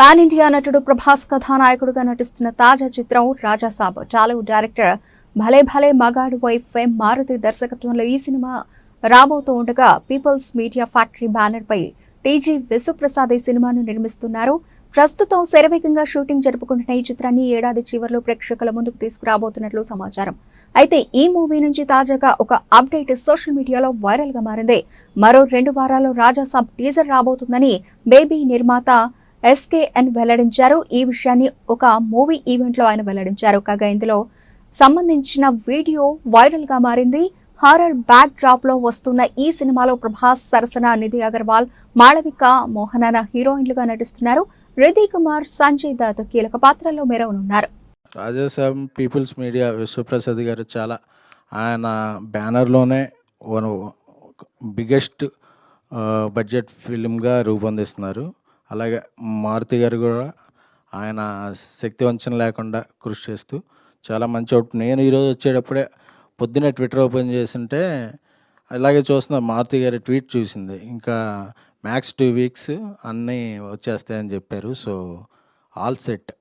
Pan India నటుడు ప్రభాస్ కథానాయకుడుగా నటిస్తున్న తాజా చిత్రం రాజాసాబ్ టాలీవుడ్ డైరెక్టర్ భలే భలే మగాడు వైఫ్ ఎం మారుతి దర్శకత్వంలో ఈ సినిమా రాబోతూ ఉండగా పీపుల్స్ మీడియా ఫ్యాక్టరీ బ్యానర్ పై టీజీ విశ్వప్రసాద్ ఈ సినిమాను నిర్మిస్తున్నారు. ప్రస్తుతం శరవేగంగా షూటింగ్ జరుపుకుంటున్న ఈ చిత్రాన్ని ఏడాది చివరిలో ప్రేక్షకుల ముందుకు తీసుకురాబోతున్నట్లు సమాచారం. అయితే ఈ మూవీ నుంచి తాజాగా ఒక అప్డేట్ సోషల్ మీడియాలో వైరల్గా మారింది. మరో రెండు వారాల్లో రాజాసాబ్ టీజర్ రాబోతుందని బేబీ నిర్మాత ఎస్కేఎన్ వెల్లడించారు. ఈ విషయాన్ని ఒక మూవీ ఈవెంట్లో ఆయన వెల్లడించారు. కాగా ఇందులో సంబంధించిన వీడియో వైరల్గా మారింది. హారర్ బ్యాక్ డ్రాప్లో వస్తున్న ఈ సినిమాలో ప్రభాస్ సరసన నిధి అగర్వాల్ మాళవిక మోహనాన హీరోయిన్లుగా నటిస్తున్నారు. రిధి కుమార్ సంజయ్ దత్ కీలక పాత్రల్లో మెరవనున్నారు. రాజాసాబ్ పీపుల్స్ మీడియా విశ్వప్రసాద్ గారు చాలా ఆయన బ్యానర్లోనే బిగ్గెస్ట్ బడ్జెట్ ఫిలింగా రూపొందిస్తున్నారు. అలాగే మారుతి గారు కూడా ఆయన శక్తి వంచన లేకుండా కృషి చేస్తూ చాలా మంచి అవుట్ నేను ఈరోజు వచ్చేటప్పుడే పొద్దునే ట్విట్టర్ ఓపెన్ చేసింటే అలాగే చూస్తున్న మారుతి గారి ట్వీట్ చూసింది. ఇంకా మ్యాక్స్ టూ వీక్స్ అన్నీ వచ్చేస్తాయని చెప్పారు. So all set.